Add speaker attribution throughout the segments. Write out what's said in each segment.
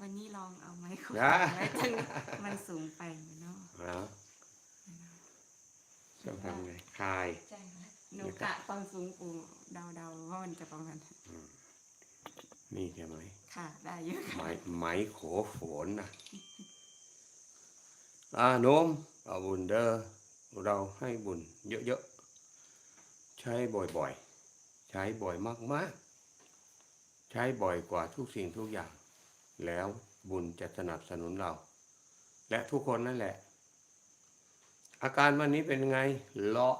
Speaker 1: วันนี้ลองเอาไม้คุย
Speaker 2: นะ
Speaker 1: ไว้ตรงนี้มันสูงไปเนาะ
Speaker 2: แล้วจะทำไงคลาย
Speaker 1: ใช่ค่ะหนูกะความสูงปูเดาๆว่ามันจะประมาณ
Speaker 2: นี่ใช่ไหม
Speaker 1: ค่ะ ได้เยอะ
Speaker 2: ไหม
Speaker 1: ค่ะ
Speaker 2: ไหมโขโฝนนะอาโนมเอาบุญเด้อเราให้บุญเยอะๆ ใช้บ่อยๆ ใช้บ่อยมากๆ ใช้บ่อยกว่าทุกสิ่งทุกอย่าง แล้วบุญจะสนับสนุนเรา และทุกคนนั่นแหละ อาการวันนี้เป็นไงเลาะ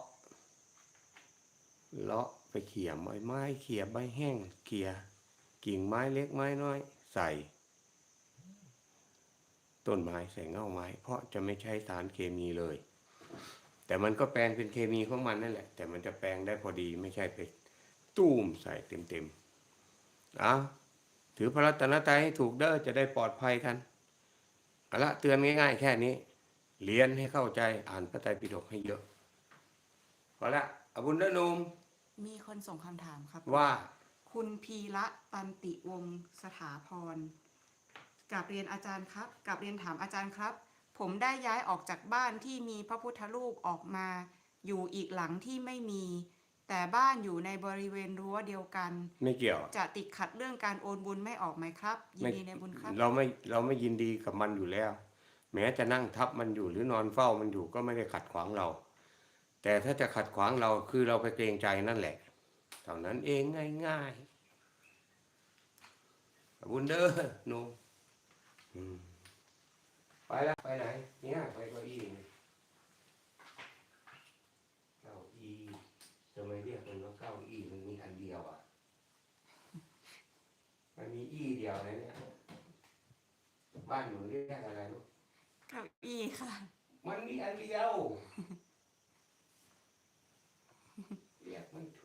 Speaker 2: เลาะไปเขี่ยไม้ไม้เขี่ยใบแห้งเขี่ยกิ่งไม้เล็กไม้น้อย ใส่ต้นไม้ใส่เง่าไม้ เพราะจะไม่ใช้สารเคมีเลย แต่มันก็แปลงเป็นเคมีของมันนั่นแหละ แต่มันจะแปลงได้พอดีไม่ใช่ไปตุ้มใส่เต็มๆเอา ถือพระรัตนตรัยให้ถูกเด้อจะได้ปลอดภัยกันเอาละเตือนง่าย ๆ แค่นี้ เรียนให้เข้าใจอ่านพระไตรปิฎกให้เยอะพอละอาบุญเด้อหนุม
Speaker 1: มีคนส่งคำถามครับ
Speaker 2: ว่า
Speaker 1: คุณพีระตันติวงศ์สถาพรกับเรียนอาจารย์ครับกับเรียนถามอาจารย์ครับ ผมได้ย้ายออกจากบ้านที่มีพระพุทธรูปออกมา อยู่อีกหลังที่ไม่มี แต่บ้านอยู่ในบริเวณรั้วเดียวกัน
Speaker 2: ไม่เกี่ยว
Speaker 1: จะติดขัดเรื่องการโอนบุญไม่ออกไหมครับ ยิน
Speaker 2: ไม่
Speaker 1: ดีในบุญครับ
Speaker 2: เราไม่เราไม่ยินดีกับมันอยู่แล้ว แม้จะนั่งทับมันอยู่หรือนอนเฝ้ามันอยู่ก็ไม่ได้ขัดขวางเรา แต่ถ้าจะขัดขวางเราคือเราไปเกรงใจนั่นแหละเท่านั้นเองง่ายๆบุญเด้อหนูอืมไปแล้วไปไหนเนี่ยไปเก้าอี้นี่เก้าอี้ทำไมเรียกมันว่าเก้าอี้มันมีอันเดียวอะ มันมี อี้เดียวเลยเนี่ยบ้านหนูเรียกอะไรลูก
Speaker 1: เก้าอี้ค่ะ
Speaker 2: มันมีอันเดียว